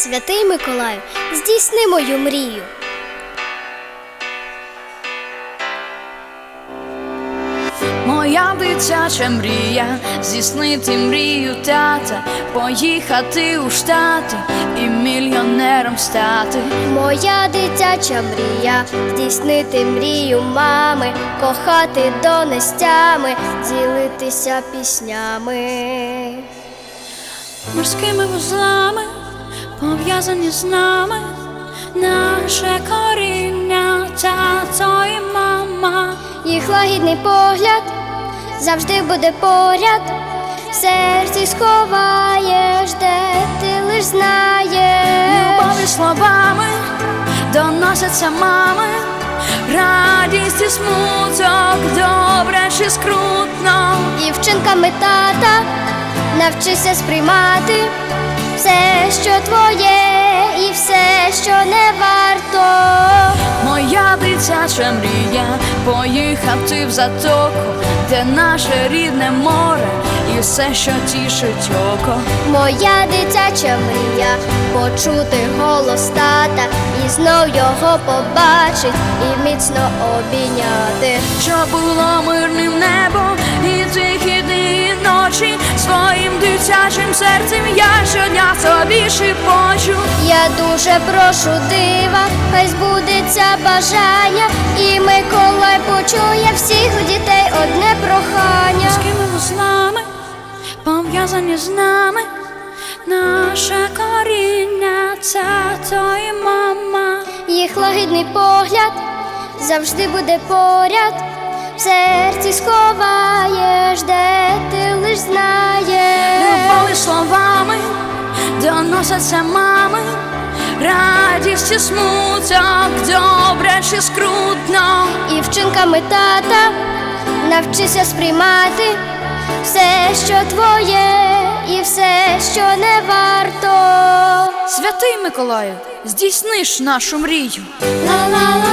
Святий Миколаю, здійсни мою мрію. Моя дитяча мрія здійснити мрію тата, поїхати у штати і мільйонером стати. Моя дитяча мрія здійснити мрію мами, кохати донестями, ділитися піснями. Морськими вузлами пов'язані з нами, наше коріння, тато і мама. Їх лагідний погляд завжди буде поряд, в серці сховаєш, де ти лиш знаєш. Любові словами доносяться мами, радість і смуток, добре чи скрутно. І вчинками тата навчися сприймати твоє, і все, що не варто. Моя дитяча мрія поїхати в затоку, де наше рідне море і все, що тішить око. Моя дитяча мрія почути голос тата і знов його побачить і міцно обійняти. Щоб було мирним небо і тихі дні і ночі, своїм дитячим серцем я щодня дуже прошу дива, хай збудеться бажання, і Миколай почує всіх дітей одне прохання. Морськими вузлами пов'язані з нами, наше коріння, тато і мама. Їх лагідний погляд завжди буде поряд, в серці сховаєш, де ти лиш знаєш. Любові словами доносяться мами, радість і смуток, добре чи скрутно. І вчинками тата навчися сприймати все, що твоє, і все, що не варто. Святий Миколаю, здійсниш нашу мрію. Ла-ла-ла-ла,